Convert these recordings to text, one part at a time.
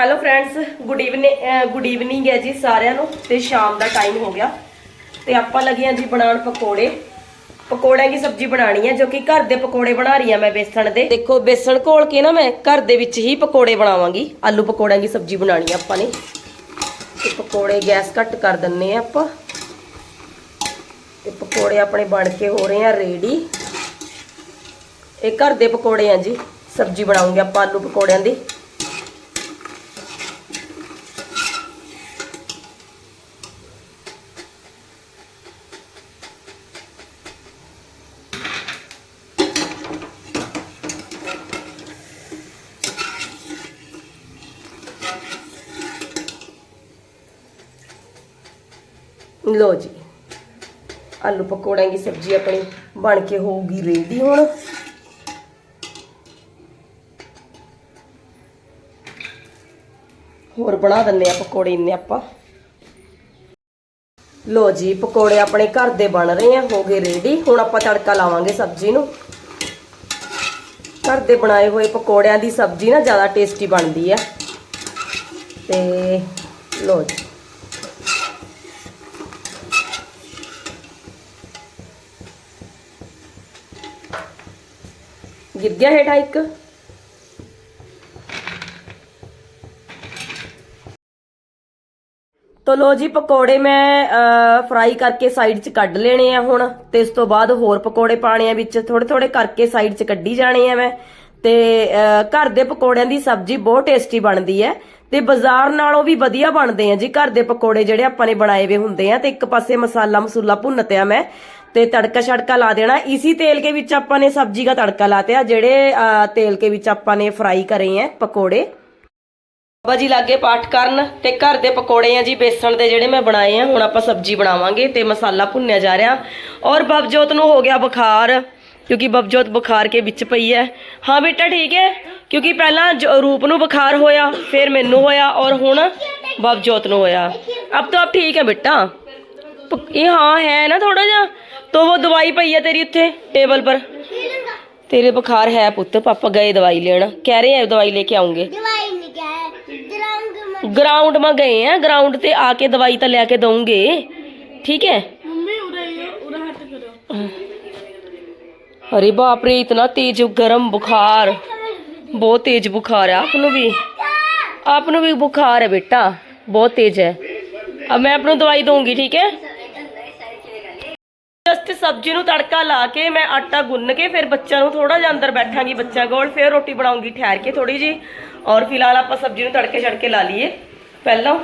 Hello friends good evening good evening ਹੈ ਜੀ ਸਾਰਿਆਂ ਨੂੰ ਤੇ ਸ਼ਾਮ ਦਾ ਟਾਈਮ ਹੋ ਗਿਆ। ਤੇ ਆਪਾਂ ਲੱਗੇ ਹਾਂ ਜੀ ਬਣਾਉਣ ਪਕੌੜੇ। ਪਕੌੜਿਆਂ ਦੀ ਸਬਜ਼ੀ ਬਣਾਣੀ ਹੈ ਜੋ ਕਿ ਘਰ ਦੇ ਪਕੌੜੇ ਬਣਾ ਰਹੀ ਹਾਂ ਮੈਂ ਬੇਸਣ ਦੇ। ਦੇਖੋ ਬੇਸਣ ਘੋਲ ਕੇ ਨਾ ਮੈਂ ਘਰ ਦੇ ਵਿੱਚ ਹੀ ਪਕੌੜੇ ਬਣਾਵਾਂਗੀ। ਆਲੂ ਪਕੌੜਿਆਂ ਦੀ ਸਬਜ਼ੀ ਬਣਾਣੀ ਆਪਾਂ ਨੇ। ਤੇ ਪਕੌੜੇ ਗੈਸ ਘੱਟ ਕਰ ਦਿੰਨੇ ਆ ਆਪਾਂ। ਤੇ ਪਕੌੜੇ ਆਪਣੇ ਬਣ ਕੇ ਹੋ ਰਹੇ ਆ ਰੈਡੀ ਇਹ ਘਰ ਦੇ ਪਕੌੜੇ ਆ ਜੀ। ਸਬਜ਼ੀ ਬਣਾਉਂਗੇ ਆਪਾਂ ਆਲੂ ਪਕੌੜਿਆਂ ਦੀ। ਲੋ ਜੀ, ਆਲੂ ਪਕੌੜਿਆਂ ਦੀ ਸਬਜ਼ੀ ਆਪਣੀ ਬਣ ਕੇ ਹੋਊਗੀ ਰੇਡੀ ਹੁਣ। ਹੋਰ ਬਣਾ ਦਿੰਨੇ ਆ ਪਕੌੜੇ ਇੰਨੇ ਆਪਾਂ। ਲੋ ਜੀ, ਪਕੌੜੇ ਆਪਣੇ ਘਰ ਦੇ ਬਣ ਰਹੇ ਆ, ਹੋ ਗਏ ਰੈਡੀ। ਹੁਣ ਆਪਾਂ ਤੜਕਾ ਲਾਵਾਂਗੇ ਸਬਜ਼ੀ ਨੂੰ। ਘਰ ਦੇ ਬਣਾਏ ਹੋਏ ਪਕੌੜਿਆਂ ਦੀ ਸਬਜ਼ੀ ਨਾ ਜ਼ਿਆਦਾ ਟੇਸਟੀ ਬਣਦੀ ਆ। ਤੇ ਲੋ ਜੀ। ਗਿਰ ਗਿਆ ਹੇਠਾਂ ਇੱਕ। ਤੋ ਲੋ ਜੀ, ਪਕੌੜੇ ਮੈਂ ਫਰਾਈ ਕਰਕੇ ਸਾਈਡ 'ਚ ਕੱਢ ਲੈਣੇ ਆ ਹੁਣ, ਤੇ ਇਸ ਤੋਂ ਬਾਅਦ ਹੋਰ ਪਕੌੜੇ ਪਾਣੇ ਆ ਵਿੱਚ। ਥੋੜੇ ਥੋੜੇ ਕਰਕੇ ਸਾਈਡ 'ਚ ਕੱਢੀ ਜਾਣੇ ਆ ਮੈਂ। ਤੇ ਘਰ ਦੇ ਪਕੌੜਿਆਂ ਦੀ ਸਬਜ਼ੀ ਬਹੁਤ ਟੇਸਟੀ ਬਣਦੀ ਹੈ। ਤੇ ਬਾਜ਼ਾਰ ਨਾਲੋਂ ਵੀ ਵਧੀਆ ਬਣਦੇ ਆ ਜੀ ਘਰ ਦੇ ਪਕੌੜੇ ਜਿਹੜੇ ਆਪਾਂ ਨੇ ਬਣਾਏ ਵੇ ਹੁੰਦੇ ਆ। ਤੇ ਇੱਕ ਪਾਸੇ ਮਸਾਲਾ ਮਸੂਲਾ ਭੁੰਨਤਿਆ ਮੈਂ। ਤੇ ਤੜਕਾ ਛੜਕਾ ਲਾ ਦੇਣਾ ਇਸੀ ਤੇਲ ਕੇ ਵਿੱਚ ਆਪਾਂ ਨੇ ਸਬਜ਼ੀ ਦਾ ਤੜਕਾ ਲਾਤਿਆ ਜਿਹੜੇ ਅਹ, ਤੇਲ ਕੇ ਵਿੱਚ ਆਪਾਂ ਨੇ ਫਰਾਈ ਕਰੇ ਆ ਪਕੌੜੇ ਬਾਬਾ ਜੀ ਲਾਗੇ ਪਾਠ ਕਰਨ ਤੇ ਘਰ ਦੇ ਪਕੌੜੇ ਆ ਜੀ ਬੇਸਣ ਦੇ ਜਿਹੜੇ ਮੈਂ ਬਣਾਏ ਆ ਹੁਣ ਆਪਾਂ ਸਬਜ਼ੀ ਬਣਾਵਾਂਗੇ ਤੇ ਮਸਾਲਾ ਭੁੰਨਿਆ ਜਾ ਰਿਹਾ ਔਰ ਬਬਜੋਤ ਨੂੰ ਹੋ ਗਿਆ ਬੁਖਾਰ ਕਿਉਂਕਿ ਬਬਜੋਤ ਬੁਖਾਰ ਕੇ ਵਿੱਚ ਪਈ ਹੈ ਹਾਂ ਬੇਟਾ ਠੀਕ ਹੈ ਕਿਉਂਕਿ ਪਹਿਲਾਂ ਜ- ਰੂਪ ਨੂੰ ਬੁਖਾਰ ਹੋਇਆ ਫਿਰ ਮੈਨੂੰ ਹੋਇਆ ਔਰ ਹੁਣ ਬਬਜੋਤ ਨੂੰ ਹੋਇਆ ਅਬ ਤਾਂ ਆਪ ਠੀਕ ਹੈ ਬੇਟਾ ਪ- ਇਹ ਹਾਂ ਹੈ ਨਾ ਥੋੜਾ ਜਿਹਾ तो वो दवाई पई है तेरी उत्थे टेबल पर तेरे बुखार है पुत्त पापा गए दवाई लेना कह रहे हैं दवाई लेके आऊंगे दवाई नहीं क्या है ग्राउंड में ग्राउंड में गए हैं ग्राउंड ते आके दवाई तो लेके दूंगे ठीक है मम्मी उधर उधर हाथ करो अरे बाप रे इतना तेज गर्म बुखार बहुत तेज बुखार है आपनु भी आपनु भी बुखार है बेटा बहुत तेज है अब मैं आपको दवाई दूंगी ठीक है ਜਸਟ ਸਬਜ਼ੀ ਨੂੰ ਤੜਕਾ ਲਾ ਕੇ ਮੈਂ ਆਟਾ ਗੁੰਨ ਕੇ ਫਿਰ ਬੱਚਿਆਂ ਨੂੰ ਥੋੜਾ ਜਿਹਾ ਅੰਦਰ ਬੈਠਾਂਗੀ ਬੱਚਿਆਂ ਕੋਲ, ਫਿਰ ਰੋਟੀ ਬਣਾਉਂਗੀ ਠਹਿਰ ਕੇ ਥੋੜੀ ਜੀ ਔਰ ਫਿਲਹਾਲ ਆਪਾਂ ਸਬਜ਼ੀ ਨੂੰ ਤੜਕੇ ਛੜਕੇ ਲਾ ਲਈਏ। ਪਹਿਲਾਂ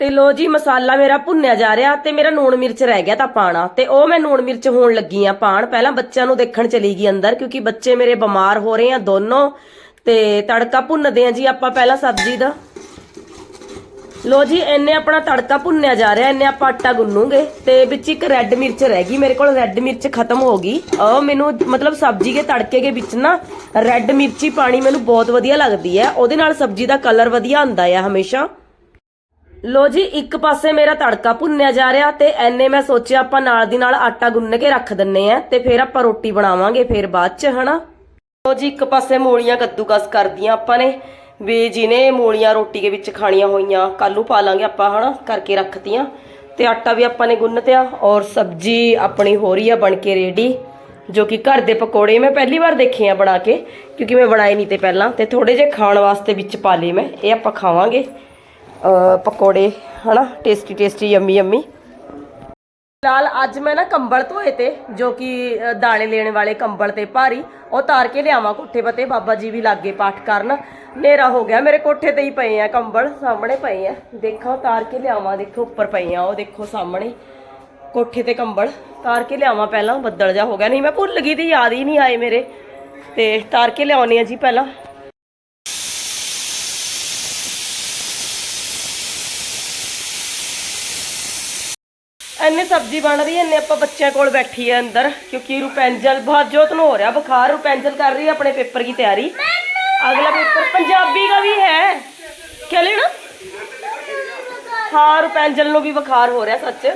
ਤੇ ਲੋ ਜੀ, ਮਸਾਲਾ ਮੇਰਾ ਭੁੰਨਿਆ ਜਾ ਰਿਹਾ ਤੇ ਮੇਰਾ ਨੂਣ ਮਿਰਚ ਰਹਿ ਗਿਆ ਤਾਂ ਪਾਣਾ ਤੇ ਉਹ ਮੈਂ ਨੂਣ ਮਿਰਚ ਹੋਣ ਲੱਗੀ ਆ ਪਾਣ। ਪਹਿਲਾਂ ਬੱਚਿਆਂ ਨੂੰ ਦੇਖਣ ਚਲੀ ਗਈ ਅੰਦਰ ਕਿਉਂਕਿ ਬੱਚੇ ਮੇਰੇ ਬਿਮਾਰ ਹੋ ਰਹੇ ਆ ਦੋਨੋਂ ਤੇ ਤੜਕਾ ਭੁੰਨਦੇ ਆ ਜੀ ਆਪਾਂ ਪਹਿਲਾਂ ਸਬਜ਼ੀ ਦਾ। ਲੋ ਜੀ, ਇੰਨੇ ਆਪਣਾ ਤੜਕਾ ਭੁੰਨਿਆ ਜਾ ਰਿਹਾ, ਇੰਨੇ ਆਪਾਂ ਆਟਾ ਗੁੰਨੂਗੇ, ਤੇ ਵਿੱਚ ਇੱਕ ਰੈੱਡ ਮਿਰਚ ਰਹਿ ਗਈ, ਮੇਰੇ ਕੋਲ ਰੈੱਡ ਮਿਰਚ ਖਤਮ ਹੋ ਗਈ। ਉਹ ਮੈਨੂੰ ਮਤਲਬ ਸਬਜ਼ੀ ਦੇ ਤੜਕੇ ਦੇ ਵਿੱਚ ਨਾ ਰੈੱਡ ਮਿਰਚੀ ਪਾਣੀ ਮੈਨੂੰ ਬਹੁਤ ਵਧੀਆ ਲੱਗਦੀ ਹੈ, ਉਹਦੇ ਨਾਲ ਸਬਜ਼ੀ ਦਾ ਕਲਰ ਵਧੀਆ ਆਉਂਦਾ ਆ ਹਮੇਸ਼ਾ। ਲੋ ਜੀ, ਇੱਕ ਪਾਸੇ ਮੇਰਾ ਤੜਕਾ ਭੁੰਨਿਆ ਜਾ ਰਿਹਾ, ਤੇ ਐਨੇ ਮੈਂ ਸੋਚਿਆ ਆਪਾਂ ਨਾਲ ਦੀ ਨਾਲ ਆਟਾ ਗੁੰਨ ਕੇ ਰੱਖ ਦਿੰਨੇ ਆ, ਤੇ ਫਿਰ ਆਪਾਂ ਰੋਟੀ ਬਣਾਵਾਂਗੇ ਫਿਰ ਬਾਅਦ ਚ, ਹਨਾ? ਲੋ ਜੀ, ਇੱਕ ਪਾਸੇ ਮੂਲੀਆਂ ਕੱਦੂਕਸ ਕਰਦੀਆਂ ਆਪਾਂ ਨੇ ਵੀ ਜਿਹਨੇ ਮੂਲੀਆਂ ਰੋਟੀ ਦੇ ਵਿੱਚ ਖਾਣੀਆਂ ਹੋਈਆਂ ਕੱਲੂ ਪਾ ਲਾਂਗੇ ਆਪਾਂ ਹਨਾ ਕਰਕੇ ਰੱਖਤੀਆਂ। ਤੇ ਆਟਾ ਵੀ ਆਪਾਂ ਨੇ ਗੁੰਨ ਤਿਆ ਔਰ ਸਬਜ਼ੀ ਆਪਣੀ ਹੋ ਰਹੀ ਆ ਬਣ ਕੇ ਰੈਡੀ ਜੋ ਕਿ ਘਰ ਦੇ ਪਕੌੜੇ ਮੈਂ ਪਹਿਲੀ ਵਾਰ ਦੇਖੇ ਆ ਬਣਾ ਕੇ ਕਿਉਂਕਿ ਮੈਂ ਬਣਾਏ ਨਹੀਂ ਤੇ ਪਹਿਲਾਂ। ਤੇ ਥੋੜੇ ਜਿਹੇ ਖਾਣ ਵਾਸਤੇ ਵਿੱਚ ਪਾ ਲਏ ਮੈਂ ਇਹ ਆਪਾਂ ਖਾਵਾਂਗੇ। ਅ, ਪਕੌੜੇ ਹਨਾ ਟੇਸਟੀ ਟੇਸਟੀ ਯੰਮੀ ਯੰਮੀ ਫਿਲਹਾਲ ਅੱਜ ਮੈਂ ਨਾ ਕੰਬਲ ਧੋਏ ਤੇ ਜੋ ਕਿ ਦਾਣੇ ਲੈਣ ਵਾਲੇ ਕੰਬਲ ਤੇ ਭਾਰੀ ਉਹ ਤਾਰ ਕੇ ਲਿਆਵਾਂ ਕੋਠੇ ਪਤੇ ਬਾਬਾ ਜੀ ਵੀ ਲਾਗੇ ਪਾਠ ਕਰਨ। ਹਨੇਰਾ ਹੋ ਗਿਆ, ਮੇਰੇ ਕੋਠੇ ਤੇ ਹੀ ਪਏ ਆ ਕੰਬਲ, ਸਾਹਮਣੇ ਪਏ ਆ। ਦੇਖੋ, ਤਾਰ ਕੇ ਲਿਆਵਾਂ, ਦੇਖੋ, ਉੱਪਰ ਪਏ ਆ, ਉਹ ਦੇਖੋ, ਸਾਹਮਣੇ। ਕੋਠੇ ਤੇ ਕੰਬਲ, ਤਾਰ ਕੇ ਲਿਆਵਾਂ ਪਹਿਲਾਂ, ਬੱਦਲ ਜਾ ਹੋ ਗਿਆ। ਨਹੀਂ, ਮੈਂ ਭੁੱਲ ਗਈ ਤੇ ਯਾਦ ਹੀ ਨਹੀਂ ਆਏ ਮੇਰੇ। ਤੇ ਤਾਰ ਕੇ ਲਿਆਉਣੀ ਆ ਜੀ ਪਹਿਲਾਂ। ਇੰਨੇ ਸਬਜ਼ੀ ਬਣ ਰਹੀ ਐ ਇੰਨੇ ਆਪਾਂ ਬੱਚਿਆਂ ਕੋਲ ਬੈਠੀ ਐ ਅੰਦਰ, ਕਿਉਂਕਿ ਰੁਪੈਂਜਲ, ਬਹੁਤ ਜੋਤ ਨੂੰ ਹੋ ਰਿਹਾ, ਬੁਖਾਰ, ਰੁਪੈਂਜਲ ਕਰ ਰਹੀ ਹੈ ਆਪਣੇ ਪੇਪਰ ਦੀ ਤਿਆਰੀ। ਅਗਲਾ ਪੇਪਰ ਪੰਜਾਬੀ ਦਾ ਵੀ ਹੈ ਕਿਆ ਲੈਣਾ ਹਾਂ ਰੁਪੈਂਜਲ ਨੂੰ ਵੀ ਬੁਖਾਰ ਹੋ ਰਿਹਾ ਸੱਚ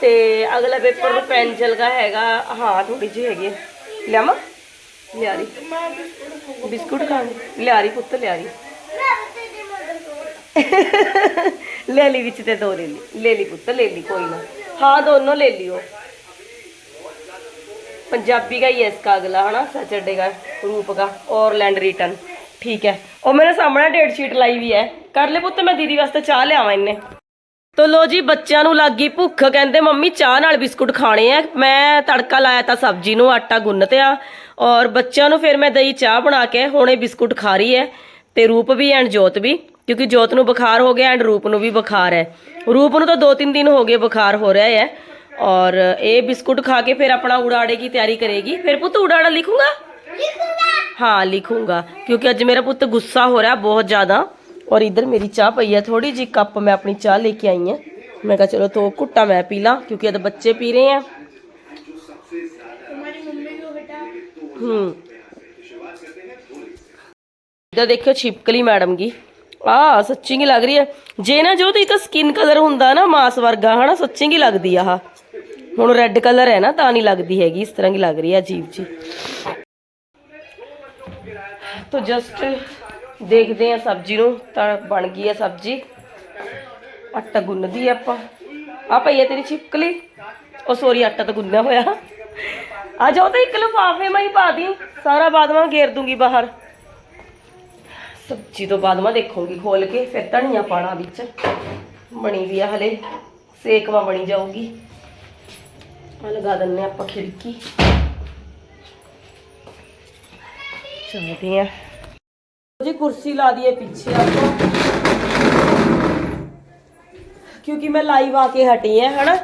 ਤੇ ਅਗਲਾ ਪੇਪਰ ਰੁਪੈਂਜਲ ਦਾ ਹੈਗਾ ਹਾਂ ਥੋੜੀ ਜਿਹੀ ਹੈਗੀ ਹੈ। ਲਿਆਵਾਂ ਲਿਆਰੀ ਬਿਸਕੁਟ ਖਾਣ ਲਿਆਰੀ ਪੁੱਤ ਲਿਆਰੀ मैं ਲੈ ਲਈ ਵਿੱਚ ਤੇ ਦੋ ਲੈ ਲਈ ਲੈ ਲਈ ਪੁੱਤ ਲੈ ਲਈ कोई ना हाँ दोनों ले लियो पंजाबी का ही है इसका अगला है ना सैटरडे का रूप का और लैंड रिटर्न ठीक है और मैंने सामने डेट शीट लाई हुई है कर ले ਪੁੱਤ ਮੈਂ ਦੀਦੀ ਵਾਸਤੇ ਚਾਹ ਲਿਆਵਾਂ ਇੰਨੇ ਤੋ ਲੋ ਜੀ ਬੱਚਿਆਂ ਨੂੰ ਲੱਗ ਗਈ ਭੁੱਖ ਕਹਿੰਦੇ ਮੰਮੀ ਚਾਹ ਨਾਲ ਬਿਸਕੁਟ ਖਾਣੇ ਆ ਮੈਂ ਤੜਕਾ ਲਾਇਆ ਤਾਂ ਸਬਜ਼ੀ ਨੂੰ ਆਟਾ ਗੁੰਨ ਤੇ ਆ ਔਰ ਬੱਚਿਆਂ ਨੂੰ ਫਿਰ ਮੈਂ ਦਹੀਂ ਚਾਹ ਬਣਾ ਕੇ ਹੁਣੇ ਬਿਸਕੁਟ ਖਾ ਰਹੀ ਹੈ ਤੇ ਰੂਪ ਵੀ ਐਂਡ ਜੋਤ ਵੀ ਕਿਉਂਕਿ ਜੋਤ ਨੂੰ ਬੁਖਾਰ ਹੋ ਗਿਆ ਐਂਡ ਰੂਪ ਨੂੰ ਵੀ ਬੁਖਾਰ ਹੈ ਰੂਪ ਨੂੰ ਤਾਂ 2-3 ਦਿਨ ਹੋ ਗਏ ਬੁਖਾਰ ਹੋ ਰਿਹਾ ਹੈ ਔਰ ਇਹ ਬਿਸਕੁਟ ਖਾ ਕੇ ਫਿਰ ਆਪਣਾ ਉਡਾੜੇ की ਤਿਆਰੀ ਕਰੇਗੀ ਫਿਰ ਪੁੱਤ ਉਡਾੜਾ ਲਿਖੂੰਗਾ हाँ लिखूंगा क्योंकि अज मेरा पुत्र गुस्सा हो रहा है बहुत ज़्यादा और इधर मेरी चाह पई है थोड़ी जी कप मैं अपनी चाह लेके आई है मैं कहा चलो तो घुट्टा मैं पी ला क्योंकि अद बच्चे पी रहे हैं हमारी मम्मी को बेटा हम्म इधर देखियो छिपकली मैडम की ਆ ਸੱਚੀ ਕੀ ਲੱਗ ਰਹੀ ਹੈ ਜੇ ਨਾ ਜੋ ਤੇ ਤਾਂ ਸਕਿਨ ਕਲਰ ਹੁੰਦਾ ਨਾ ਮਾਸ ਵਰਗਾ ਹਨਾ ਸੱਚੀ ਕੀ ਲੱਗਦੀ ਆ ਆਹ ਹੁਣ ਰੈੱਡ ਕਲਰ ਹੈ ਨਾ, ਤਾਂ ਨਹੀਂ ਲੱਗਦੀ ਹੈਗੀ, ਇਸ ਤਰ੍ਹਾਂ ਕੀ ਲੱਗ ਰਹੀ ਹੈ ਅਜੀਬ ਜੀ। ਤੋ ਜਸਟ ਦੇਖਦੇ ਆ ਸਬਜ਼ੀ ਨੂੰ, ਤਾਂ ਬਣ ਗਈ ਹੈ ਸਬਜ਼ੀ। ਆਟਾ ਗੁੰਨਦੀ ਆਪਾਂ। ਆ ਪਈ ਤੇਰੀ ਛਿਪਕਲੀ। ਉਹ ਸੋਰੀ ਆਟਾ ਤਾਂ ਗੁੰਨਿਆ ਹੋਇਆ। ਆ ਜਾਓ ਤਾਂ ਇੱਕ ਲਿਫਾਫੇ ਮੈਂ ਹੀ ਪਾ ਦੀ। ਸਾਰਾ ਬਾਦਮਾ ਘੇਰ ਦੂੰਗੀ ਬਾਹਰ। ਸਬਜ਼ੀ ਤੋਂ ਬਾਅਦ ਮੈਂ ਦੇਖੂੰਗੀ ਖੋਲ ਕੇ, ਫਿਰ ਧਨੀਆ ਪਾਣਾ ਵਿੱਚ। ਬਣੀ ਵੀ ਆ ਹਲੇ। ਸੇਕਵਾ ਬਣੀ ਜਾਊਗੀ। ਆ ਲਗਾ ਦਿੰਨੇ ਆਪਾਂ ਖਿੜਕੀ। ਚਲਦੇ ਆ ਜੀ ਕੁਰਸੀ ਲਾ ਦਈਏ ਪਿੱਛੇ ਆਪਾਂ। ਕਿਉਂਕਿ ਮੈਂ ਲਾਈਵ ਆ ਕੇ ਹਟੀ ਹੈ ਹਨਾ?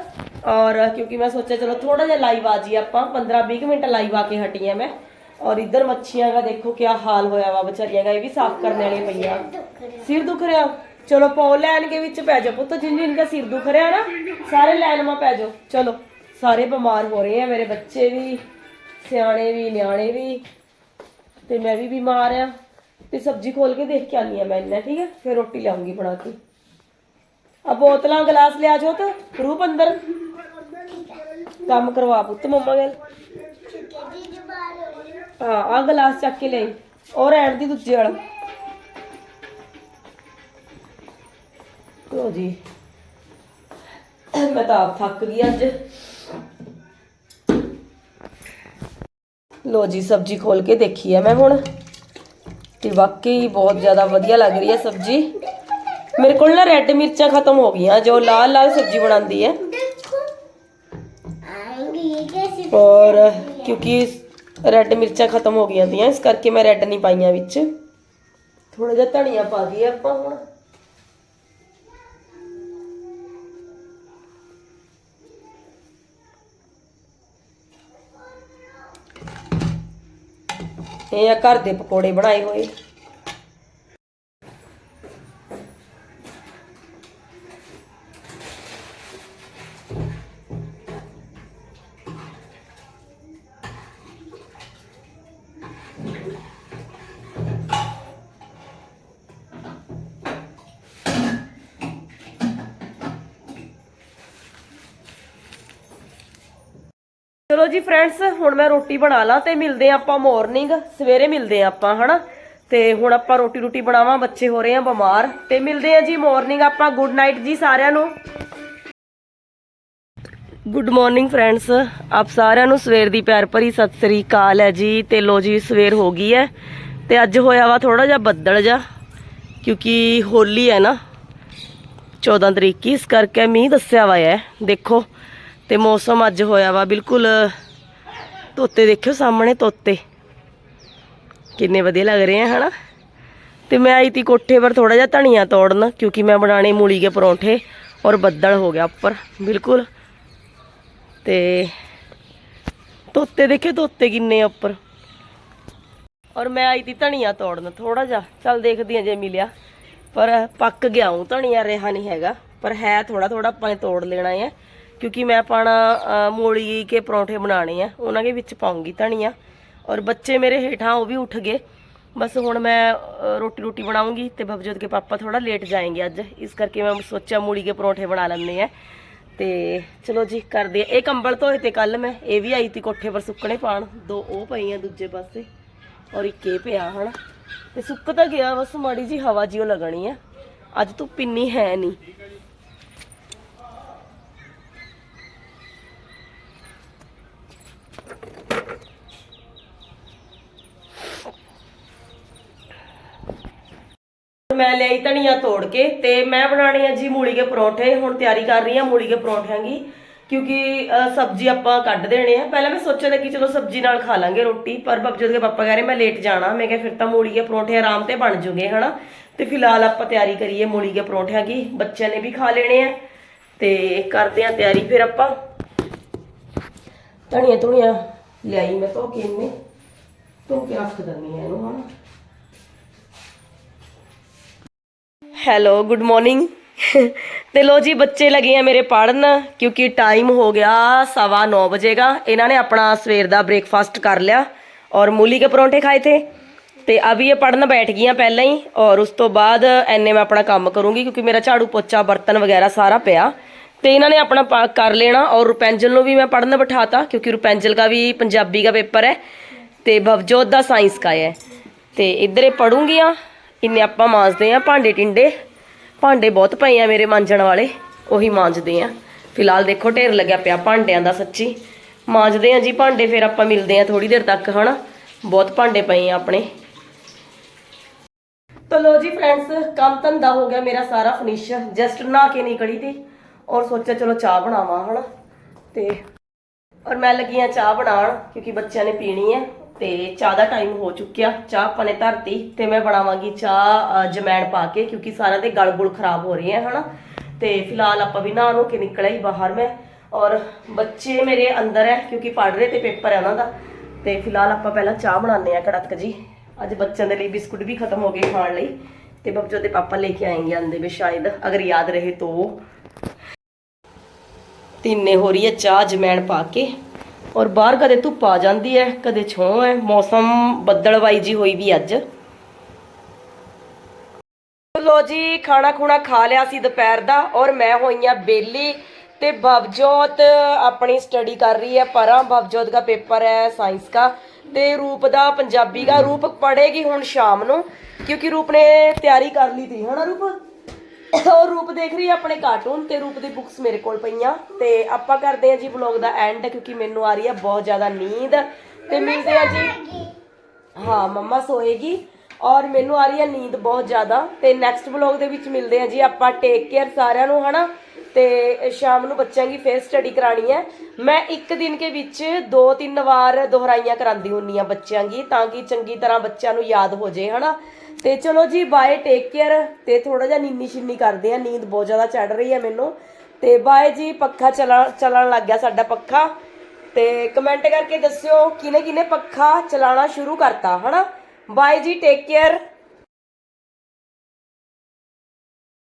ਔਰ ਕਿਉਂਕਿ ਮੈਂ ਸੋਚਿਆ ਚਲੋ ਥੋੜਾ ਜਿਹਾ ਲਾਈਵ ਆ ਜੀ ਆਪਾਂ। 15-20 ਮਿੰਟ ਲਾਈਵ ਆ ਕੇ ਹਟੀ ਹੈ ਮੈਂ। ਔਰ ਇੱਧਰ ਮੱਛੀਆਂ ਦਾ ਦੇਖੋ ਕੀ ਹਾਲ ਹੋਇਆ ਵਾ ਵਿਚਾਰੀਆਂ ਦਾ ਇਹ ਵੀ ਸਾਫ਼ ਕਰਨ ਵਾਲੀਆਂ ਪਈਆਂ। ਸਿਰ ਦੁਖ ਰਿਹਾ। ਚਲੋ ਪੌ ਲੈਣ ਕੇ ਵਿੱਚ ਪੈ ਜਾ ਪੁੱਤ ਜਿੰਨ ਜਿੰਨ ਦਾ ਸਿਰ ਦੁਖ ਰਿਹਾ ਨਾ ਸਾਰੇ ਲੈਣ ਮਾ ਪੈ ਜਾਓ। ਚਲੋ। ਸਾਰੇ ਬਿਮਾਰ ਹੋ ਰਹੇ ਆ, ਮੇਰੇ ਬੱਚੇ ਵੀ, ਸਿਆਣੇ ਵੀ, ਨਿਆਣੇ ਵੀ, ਤੇ ਮੈਂ ਵੀ ਬਿਮਾਰ ਆ। ਤੇ ਸਬਜ਼ੀ ਖੋਲ ਕੇ ਦੇਖ ਕੇ ਆਨੀ ਆ ਮੈਂ ਇੰਨਾ, ਠੀਕ ਹੈ ਫਿਰ ਰੋਟੀ ਲਿਆਉਂਗੀ ਬਣਾ ਕੇ। ਆ ਬੋਤਲਾਂ, ਗਲਾਸ ਲਿਆ ਜੋ ਤਾਂ ਰੂਪ ਅੰਦਰ ਕੰਮ ਕਰਵਾ ਪੁੱਤ, ਮੰਮਾ ਗੱਲ ਹਾਂ ਆ ਗਲਾਸ ਚੱਕ ਕੇ ਲਈ ਔਰ ਐਂਡ ਦੀ ਦੂਜੇ ਵਾਲਾ। ਲੋ ਜੀ। ਮੈਂ ਤਾਂ ਆਪ ਥੱਕ ਗਈ ਅੱਜ। ਲੋ ਜੀ, ਸਬਜ਼ੀ ਖੋਲ ਕੇ ਦੇਖੀ ਆ ਮੈਂ ਹੁਣ। ਤੇ ਵਾਕਈ ਬਹੁਤ ਜ਼ਿਆਦਾ ਵਧੀਆ ਲੱਗ ਰਹੀ ਹੈ ਸਬਜ਼ੀ। ਮੇਰੇ ਕੋਲ ਨਾ ਰੈੱਡ ਮਿਰਚਾਂ ਖਤਮ ਹੋ ਗਈਆਂ, ਜੋ ਲਾਲ ਲਾਲ ਸਬਜ਼ੀ ਬਣਾਉਂਦੀ ਹੈ। ਔਰ ਕਿਉਂਕਿ ਰੈੱਡ ਮਿਰਚਾਂ ਖਤਮ ਹੋ ਗਈਆਂ ਤੀਆਂ, ਇਸ ਕਰਕੇ ਮੈਂ ਰੈੱਡ ਨਹੀਂ ਪਾਈਆਂ ਵਿੱਚ। ਥੋੜਾ ਜਿਹਾ ਧਨੀਆ ਪਾ ਦਈਏ ਆਪਾਂ ਹੁਣ। ਇਹ ਆ ਘਰ ਦੇ ਪਕੌੜੇ ਬਣਾਏ ਹੋਏ। ਜੀ ਫਰੈਂਡਸ ਹੁਣ ਮੈਂ ਰੋਟੀ ਬਣਾ ਲਾਂ ਤੇ ਮਿਲਦੇ ਆਂ ਆਪਾਂ ਮਾਰਨਿੰਗ ਸਵੇਰੇ ਮਿਲਦੇ ਆਂ ਆਪਾਂ, ਹਨਾ? ਤੇ ਹੁਣ ਆਪਾਂ ਰੋਟੀ ਰੋਟੀ ਬਣਾਵਾਂ, ਬੱਚੇ ਹੋ ਰਹੇ ਆ ਬਿਮਾਰ, ਤੇ ਮਿਲਦੇ ਆਂ ਜੀ ਮਾਰਨਿੰਗ ਆਪਾਂ ਗੁੱਡ ਨਾਈਟ ਜੀ ਸਾਰਿਆਂ ਨੂੰ। ਗੁੱਡ ਮਾਰਨਿੰਗ ਫਰੈਂਡਸ ਆਪ ਸਾਰਿਆਂ ਨੂੰ ਸਵੇਰ ਦੀ ਪਿਆਰ ਭਰੀ ਸਤਿ ਸ੍ਰੀ ਅਕਾਲ ਹੈ ਜੀ, ਤੇ ਲੋ ਜੀ ਸਵੇਰ ਹੋ ਗਈ ਹੈ, ਤੇ ਅੱਜ ਹੋਇਆ ਵਾ ਥੋੜਾ ਜਿਹਾ ਬੱਦਲ ਜਾ ਕਿਉਂਕਿ ਹੋਲੀ ਹੈ ਨਾ 14 ਤਰੀਕ ਇਸ ਕਰਕੇ ਮੀਂਹ ਦੱਸਿਆ ਵਾ ਹੈ, ਦੇਖੋ, ਤੇ ਮੌਸਮ ਅੱਜ ਹੋਇਆ ਵਾ ਬਿਲਕੁਲ ਤੋਤੇ ਦੇਖਿਓ ਸਾਹਮਣੇ ਤੋਤੇ। ਕਿੰਨੇ ਵਧੀਆ ਲੱਗ ਰਹੇ ਆ, ਹਨਾ? ਤੇ ਮੈਂ ਆਈ ਤੀ ਕੋਠੇ ਪਰ ਥੋੜਾ ਜਿਹਾ ਧਨੀਆ ਤੋੜਨ, ਕਿਉਂਕਿ ਮੈਂ ਬਣਾਣੇ ਮੂਲੀ ਕੇ ਪਰੌਂਠੇ ਔਰ ਬੱਦਲ ਹੋ ਗਿਆ ਉੱਪਰ, ਬਿਲਕੁਲ। ਤੇ ਤੋਤੇ ਦੇਖਿਓ ਤੋਤੇ ਕਿੰਨੇ ਆ ਉੱਪਰ। ਔਰ ਮੈਂ ਆਈ ਤੀ ਧਨੀਆ ਤੋੜਨ ਥੋੜਾ ਜਿਹਾ, ਚੱਲ ਦੇਖਦੀ ਆ ਜੇ ਮਿਲਿਆ। ਪਰ ਪੱਕ ਗਿਆ ਹੂੰ, ਧਨੀਆ ਰਿਹਾ ਨਹੀਂ ਹੈਗਾ। ਪਰ ਹੈ ਥੋੜਾ ਥੋੜਾ ਆਪਾਂ ਨੇ ਤੋੜ ਲੈਣਾ ਹੈ। ਕਿਉਂਕਿ ਮੈਂ ਪਾਣਾ ਅ, ਮੂਲੀ ਕੇ ਪਰੌਂਠੇ ਬਣਾਣੇ ਆ। ਉਹਨਾਂ ਦੇ ਵਿੱਚ ਪਾਉਂਗੀ ਧਨੀਆ। ਔਰ ਬੱਚੇ ਮੇਰੇ ਹੇਠਾਂ ਉਹ ਵੀ ਉੱਠ ਗਏ। ਬਸ ਹੁਣ ਮੈਂ ਰੋਟੀ ਰੋਟੀ ਬਣਾਉਂਗੀ ਤੇ ਬਬਜੋਤ ਕੇ ਪਾਪਾ ਥੋੜਾ ਲੇਟ ਜਾਏंगे ਅੱਜ। ਇਸ ਕਰਕੇ ਮੈਂ ਸੋਚਿਆ ਮੂਲੀ ਕੇ ਪਰੌਂਠੇ ਬਣਾ ਲੈਂਦੇ ਆ। ਤੇ ਚਲੋ ਜੀ ਕਰਦੇ ਆ। ਇਹ ਕੰਬਲ ਧੋਏ ਤੇ ਕੱਲ ਮੈਂ ਇਹ ਵੀ ਆਈ ਤੀ ਕੋਠੇ ਪਰ ਸੁੱਕਣੇ ਪਾਣ ਦੋ ਉਹ ਪਈਆਂ ਦੂਜੇ ਪਾਸੇ। ਔਰ ਇੱਕ ਇਹ ਪਿਆ ਹਨਾ। ਤੇ ਸੁੱਕ ਤਾਂ ਗਿਆ ਬਸ ਮਾੜੀ ਜੀ ਹਵਾ ਜੀ ਉਹ ਲੱਗਣੀ ਆ। ਅੱਜ ਤੂੰ ਪਿੰਨੀ ਹੈ ਨਹੀਂ। ਮੈਂ ਲਈ ਧਨੀਆ ਤੋੜ ਕੇ ਤੇ ਮੈਂ ਬਣਾਣੀ ਆ ਜੀ ਮੂਲੀ ਦੇ ਪਰੌਂਠੇ। ਹੁਣ ਤਿਆਰੀ ਕਰ ਰਹੀ ਆ ਮੂਲੀ ਦੇ ਪਰੌਂਠਿਆਂ ਦੀ, ਕਿਉਂਕਿ ਸਬਜ਼ੀ ਆਪਾਂ ਕੱਢ ਦੇਣੇ ਆ। ਪਹਿਲਾਂ ਮੈਂ ਸੋਚਿਆ ਤਾਂ ਕਿ ਚਲੋ ਸਬਜ਼ੀ ਨਾਲ ਖਾ ਲਾਂਗੇ ਰੋਟੀ, ਪਰ ਬਬਜੋਤ ਦੇ ਪਾਪਾ ਕਹਿ ਰਹੇ ਮੈਂ ਲੇਟ ਜਾਣਾ, ਮੈਂ ਕਿਹਾ ਫਿਰ ਤਾਂ ਮੂਲੀ ਦੇ ਪਰੌਂਠੇ ਆਰਾਮ ਤੇ ਬਣ ਜੂਗੇ, ਹਨਾ? ਤੇ ਫਿਲਹਾਲ ਆਪਾਂ ਤਿਆਰੀ ਕਰੀਏ ਮੂਲੀ ਦੇ ਪਰੌਂਠਿਆਂ ਦੀ, ਬੱਚਿਆਂ ਨੇ ਵੀ ਖਾ ਲੈਣੇ ਆ। ਤੇ ਕਰਦੇ ਆ ਤਿਆਰੀ ਫਿਰ ਆਪਾਂ। ਧਨੀਆ ਧੁਣੀਆਂ ਲਿਆਈ ਮੈਂ ਧੋ ਕੇ ਇਹਨੇ ਧੋ ਕੇ ਰੱਖ ਦਿੰਦੀ ਆ ਇਹਨੂੰ, ਹਨਾ? ਹੈਲੋ ਗੁੱਡ ਮਾਰਨਿੰਗ ਤੇ ਲੋ ਜੀ, ਬੱਚੇ ਲੱਗੇ ਆ ਮੇਰੇ ਪੜਨ ਕਿਉਂਕਿ ਟਾਈਮ ਹੋ ਗਿਆ ਸਵਾ 9 ਵਜੇਗਾ ਇਹਨਾਂ ਨੇ ਆਪਣਾ ਸਵੇਰ ਦਾ ਬ੍ਰੇਕਫਾਸਟ ਕਰ ਲਿਆ ਔਰ ਮੂਲੀ ਕੇ ਪਰੌਂਠੇ ਖਾਏ ਥੇ। ਤੇ ਅਭੀ ਇਹ ਪੜਨ ਬੈਠ ਗਈਆਂ ਪਹਿਲਾਂ ਹੀ ਔਰ ਉਸ ਤੋਂ ਬਾਅਦ ਐਨੇ ਮੈਂ ਆਪਣਾ ਕੰਮ ਕਰੂੰਗੀ, ਕਿਉਂਕਿ ਮੇਰਾ ਝਾੜੂ ਪੋਚਾ, ਬਰਤਨ ਵਗੈਰਾ ਸਾਰਾ ਪਿਆ। ਤੇ ਇਹਨਾਂ ਨੇ ਆਪਣਾ ਪਾ- ਕਰ ਲੈਣਾ ਔਰ ਰੁਪੈਂਜਲ ਨੂੰ ਵੀ ਮੈਂ ਪੜਨ ਬਿਠਾਤਾ, ਕਿਉਂਕਿ ਰੁਪੈਂਜਲ ਦਾ ਵੀ ਪੰਜਾਬੀ ਦਾ ਪੇਪਰ ਹੈ। ਤੇ ਭਵਜੋਤ ਦਾ ਸਾਇੰਸ ਦਾ ਹੈ। ਤੇ ਇੱਧਰ ਇਹ ਪੜੂੰਗੀਆਂ ਇੰਨੇ ਆਪਾਂ ਮਾਂਜਦੇ ਆ ਭਾਂਡੇ ਟਿੰਡੇ। ਭਾਂਡੇ ਬਹੁਤ ਪਏ ਆ ਮੇਰੇ ਮਾਂਜਣ ਵਾਲੇ, ਉਹੀ ਮਾਂਜਦੇ ਆ। ਫਿਲਹਾਲ ਦੇਖੋ, ਢੇਰ ਲੱਗਿਆ ਪਿਆ ਭਾਂਡਿਆਂ ਦਾ ਸੱਚੀ। ਮਾਂਜਦੇ ਆ ਜੀ ਭਾਂਡੇ, ਫਿਰ ਆਪਾਂ ਮਿਲਦੇ ਆ ਥੋੜੀ ਦੇਰ ਤੱਕ, ਹਨਾ? ਬਹੁਤ ਭਾਂਡੇ ਪਏ ਆ ਆਪਣੇ। ਤਾਂ ਲੋ ਜੀ ਫਰੈਂਡਸ ਕੰਮ ਧੰਦਾ ਹੋ ਗਿਆ ਮੇਰਾ ਸਾਰਾ ਫਿਨਿਸ਼ ਜਸਟ ਨਹਾ ਕੇ ਨਿਕਲੀ ਤੀ, ਔਰ ਸੋਚਿਆ ਚਲੋ ਚਾਹ ਬਣਾਵਾਂ, ਹਨਾ? ਤੇ ਔਰ ਮੈਂ ਲੱਗੀ ਆ ਚਾਹ ਬਣਾਉਣ, ਕਿਉਂਕਿ ਬੱਚਿਆਂ ਨੇ ਪੀਣੀ ਹੈ ਤੇ ਚਾਹ ਦਾ ਟਾਈਮ ਹੋ ਚੁੱਕਿਆ। ਚਾਹ ਆਪਾਂ ਨੇ ਧਰਤੀ ਤੇ ਮੈਂ ਬਣਾਵਾਂਗੀ ਚਾਹ ਜਮੈਣ ਪਾ ਕੇ, ਕਿਉਂਕਿ ਸਾਰਿਆਂ ਦੇ ਗਲ ਖਰਾਬ ਹੋ ਰਹੇ ਆ, ਹਨਾ? ਤੇ ਫਿਲਹਾਲ ਆਪਾਂ ਵੀ ਨਹਾ ਨੂੰ ਕੇ ਨਿਕਲਿਆ ਹੀ ਬਾਹਰ ਮੈਂ। ਔਰ ਬੱਚੇ ਮੇਰੇ ਅੰਦਰ ਹੈ, ਕਿਉਂਕਿ ਪੜ ਰਹੇ ਤੇ ਪੇਪਰ ਹੈ ਉਹਨਾਂ ਦਾ। ਤੇ ਫਿਲਹਾਲ ਆਪਾਂ ਪਹਿਲਾਂ ਚਾਹ ਬਣਾਉਂਦੇ ਆ ਕੜਕ ਜੀ। ਅੱਜ ਬੱਚਿਆਂ ਦੇ ਲਈ ਬਿਸਕੁਟ ਵੀ ਖਤਮ ਹੋ ਗਏ ਖਾਣ ਲਈ। ਤੇ ਬਬਜੋ ਦੇ ਪਾਪਾ ਲੈ ਕੇ ਆਏਗੇ ਆਂਦੇ ਵੀ ਸ਼ਾਇਦ, ਅਗਰ ਯਾਦ ਰਹੇ ਤੋ। ਤਿੰਨੇ ਹੋ ਰਹੀ ਹੈ ਚਾਹ ਜਮੈਣ ਪਾ ਕੇ। ਔਰ ਬਾਹਰ ਕਦੇ ਧੁੱਪ ਆ ਜਾਂਦੀ ਹੈ, ਕਦੇ ਛਾਂ ਹੈ। ਮੌਸਮ ਬੱਦਲਵਾਈ ਜੀ ਹੋਈ ਵੀ ਅੱਜ। ਲੋ ਜੀ, ਖਾਣਾ ਖੁਣਾ ਖਾ ਲਿਆ ਸੀ ਦੁਪਹਿਰ ਦਾ ਔਰ ਮੈਂ ਹੋਈ ਆ ਬੇਲੀ ਤੇ ਭਵਜੋਤ ਆਪਣੀ ਸਟੱਡੀ ਕਰ ਰਹੀ ਹੈ ਪਰਾਂ। ਭਵਜੋਤ ਦਾ ਪੇਪਰ ਹੈ ਸਾਇੰਸ ਦਾ ਤੇ ਰੂਪ ਦਾ ਪੰਜਾਬੀ ਦਾ। ਰੂਪ ਪੜ੍ਹੇਗੀ ਹੁਣ ਸ਼ਾਮ ਨੂੰ ਕਿਉਂਕਿ ਰੂਪ ਨੇ ਤਿਆਰੀ ਕਰ ਲਈ ਤੀ ਹਨਾ ਰੂਪ? ਉਹ ਰੂਪ ਦੇਖ ਰਹੀ ਹੈ ਆਪਣੇ ਕਾਰਟੂਨ ਤੇ ਰੂਪ ਦੀ ਬੁੱਕਸ ਮੇਰੇ ਕੋਲ ਪਈਆਂ। ਤੇ ਆਪਾਂ ਕਰਦੇ ਹਾਂ ਜੀ ਵਲੌਗ ਦਾ ਐਂਡ ਕਿਉਂਕਿ ਮੈਨੂੰ ਆ ਰਹੀ ਹੈ ਬਹੁਤ ਜ਼ਿਆਦਾ ਨੀਂਦ। ਤੇ ਮਿਲਦੇ ਆ ਜੀ। ਹਾਂ ਮੰਮਾ ਸੋਏਗੀ। ਔਰ ਮੈਨੂੰ ਆ ਰਹੀ ਹੈ ਨੀਂਦ ਬਹੁਤ ਜ਼ਿਆਦਾ। ਤੇ ਨੈਕਸਟ ਵਲੌਗ ਦੇ ਵਿੱਚ ਮਿਲਦੇ ਆ ਜੀ ਆਪਾਂ ਟੇਕ ਕੇਅਰ ਸਾਰਿਆਂ ਨੂੰ ਹਨਾ? ਤੇ ਸ਼ਾਮ ਨੂੰ ਬੱਚਿਆਂ ਦੀ ਫੇਰ ਸਟੱਡੀ ਕਰਾਣੀ ਹੈ। ਮੈਂ ਇੱਕ ਦਿਨ ਕੇ ਵਿੱਚ ਦੋ ਤਿੰਨ ਵਾਰ ਦੁਹਰਾਈਆਂ ਕਰਾਂਦੀ ਹੁੰਨੀ ਆ ਬੱਚਿਆਂ ਦੀ, ਤਾਂ ਕਿ ਚੰਗੀ ਤਰ੍ਹਾਂ ਬੱਚਿਆਂ ਨੂੰ ਯਾਦ ਹੋ ਜੇ ਹਨਾ? ਤੇ ਚਲੋ ਜੀ ਬਾਏ ਟੇਕ ਕੇਅਰ ਤੇ ਥੋੜਾ ਜਿਹਾ ਨੀਨੀ ਛਿੰਨੀ ਕਰਦੇ ਆ ਨੀਂਦ ਬਹੁਤ ਜ਼ਿਆਦਾ ਚੜ ਰਹੀ ਹੈ ਮੈਨੂੰ। ਤੇ ਬਾਏ ਜੀ, ਪੱਖਾ ਚਲਾ ਚੱਲਣ ਲੱਗ ਗਿਆ ਸਾਡਾ ਪੱਖਾ। ਤੇ ਕਮੈਂਟ ਕਰਕੇ ਦੱਸਿਓ ਕਿਨੇ ਕਿਨੇ ਪੱਖਾ ਚਲਾਉਣਾ ਸ਼ੁਰੂ ਕਰਤਾ, ਹਨਾ? ਬਾਏ ਜੀ ਟੇਕ ਕੇਅਰ